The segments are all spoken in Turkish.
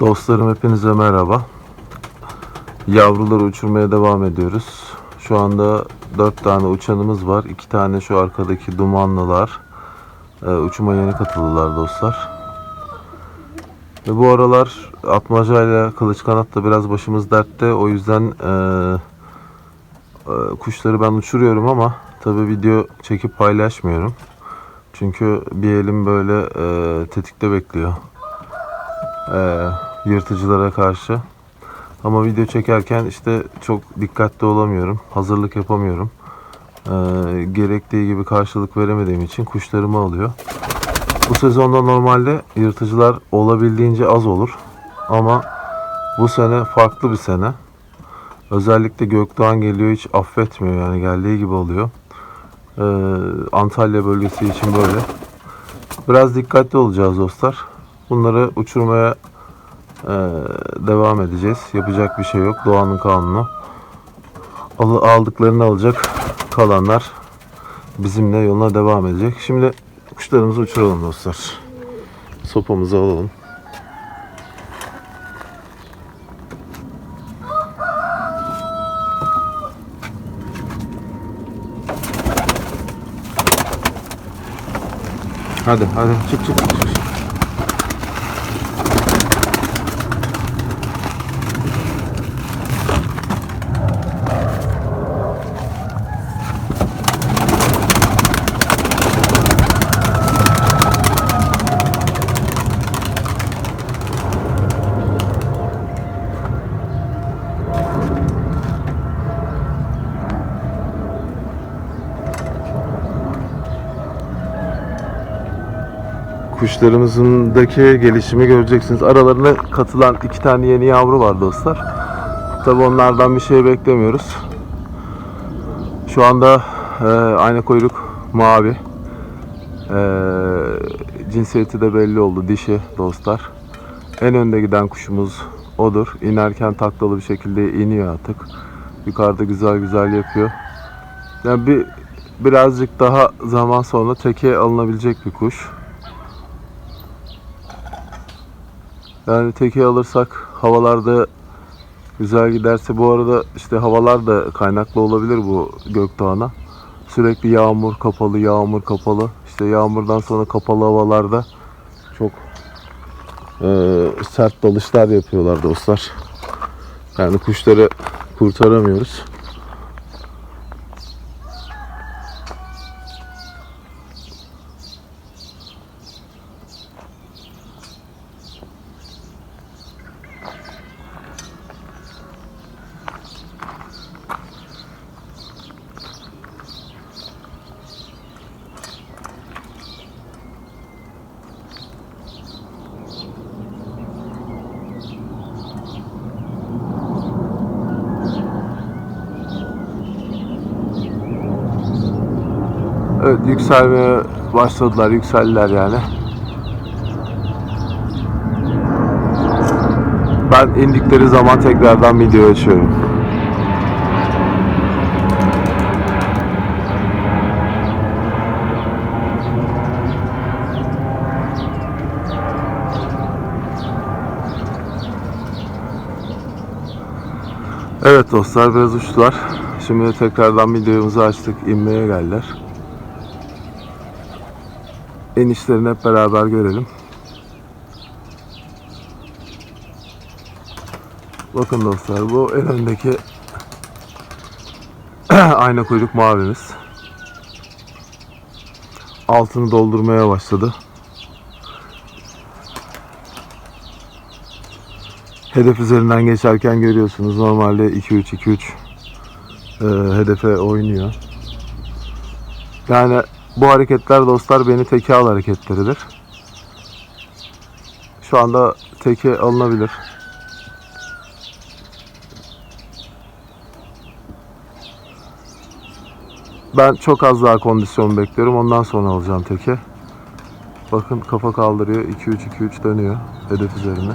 Dostlarım hepinize merhaba. Yavruları uçurmaya devam ediyoruz. Şu anda 4 tane uçanımız var. 2 tane şu arkadaki dumanlılar. Ee, uçuma yeni katıldılar dostlar. Ve bu aralar atmacayla kılıç kanatla biraz başımız dertte. O yüzden eee, eee, kuşları ben uçuruyorum ama tabi video çekip paylaşmıyorum. Çünkü bir elim böyle eee, tetikte bekliyor. Eee, yırtıcılara karşı. Ama video çekerken işte çok dikkatli olamıyorum. Hazırlık yapamıyorum. Eee, gerektiği gibi karşılık veremediğim için kuşlarımı alıyor. Bu sezonda normalde yırtıcılar olabildiğince az olur. Ama bu sene farklı bir sene. Özellikle Gökdoğan geliyor hiç affetmiyor yani geldiği gibi oluyor. Ee, Antalya bölgesi için böyle. Biraz dikkatli olacağız dostlar. Bunları uçurmaya e, devam edeceğiz. Yapacak bir şey yok. Doğanın kanunu. Al- aldıklarını alacak. Kalanlar bizimle yoluna devam edecek. Şimdi kuşlarımızı uçuralım dostlar. Sopamızı alalım. Hadi hadi çık çık çık. Kuşlarımızındaki gelişimi göreceksiniz. Aralarına katılan iki tane yeni yavru var dostlar. Tabi onlardan bir şey beklemiyoruz. Şu anda e, ayna kuyruk mavi. E, cinsiyeti de belli oldu. Dişi dostlar. En önde giden kuşumuz odur. İnerken taklalı bir şekilde iniyor artık. Yukarıda güzel güzel yapıyor. Yani bir birazcık daha zaman sonra teke alınabilecek bir kuş. Yani teke alırsak havalarda güzel giderse bu arada işte havalar da kaynaklı olabilir bu Gökdoğan'a. Sürekli yağmur kapalı, yağmur kapalı. İşte yağmurdan sonra kapalı havalarda çok eee, sert dalışlar yapıyorlar dostlar. Yani kuşları kurtaramıyoruz. Evet yükselmeye başladılar, yükseldiler yani. Ben indikleri zaman tekrardan video açıyorum. Evet dostlar biraz uçtular. Şimdi tekrardan videomuzu açtık. inmeye geldiler. İnişlerini hep beraber görelim. Bakın dostlar bu en öndeki ayna kuyruk mavimiz. Altını doldurmaya başladı. Hedef üzerinden geçerken görüyorsunuz. Normalde 2-3-2-3 e, hedefe oynuyor. Yani bu hareketler dostlar beni teke al hareketleridir. Şu anda teke alınabilir. Ben çok az daha kondisyon bekliyorum. Ondan sonra alacağım teke. Bakın kafa kaldırıyor. 2-3-2-3 dönüyor. Hedef üzerine.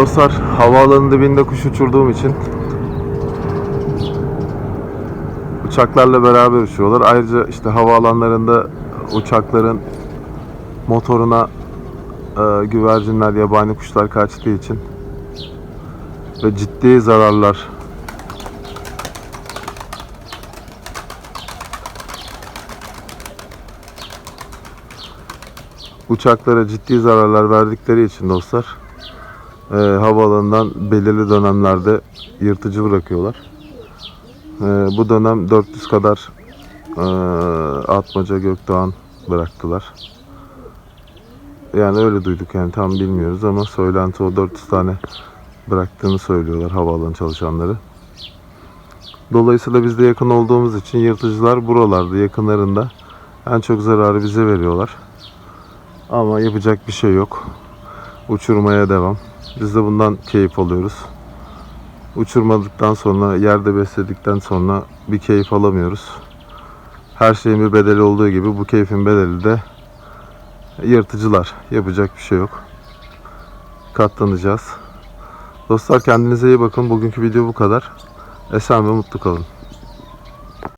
Dostlar havaalanının dibinde kuş uçurduğum için uçaklarla beraber uçuyorlar. Ayrıca işte havaalanlarında uçakların motoruna e, güvercinler, yabani kuşlar kaçtığı için ve ciddi zararlar uçaklara ciddi zararlar verdikleri için dostlar e, havaalanından belirli dönemlerde yırtıcı bırakıyorlar. E, bu dönem 400 kadar e, atmaca gökdoğan bıraktılar. Yani öyle duyduk yani tam bilmiyoruz ama söylenti o 400 tane bıraktığını söylüyorlar havaalanı çalışanları. Dolayısıyla biz de yakın olduğumuz için yırtıcılar buralarda yakınlarında en çok zararı bize veriyorlar. Ama yapacak bir şey yok. Uçurmaya devam. Biz de bundan keyif alıyoruz. Uçurmadıktan sonra, yerde besledikten sonra bir keyif alamıyoruz. Her şeyin bir bedeli olduğu gibi bu keyfin bedeli de yırtıcılar. Yapacak bir şey yok. Katlanacağız. Dostlar kendinize iyi bakın. Bugünkü video bu kadar. Esen ve mutlu kalın.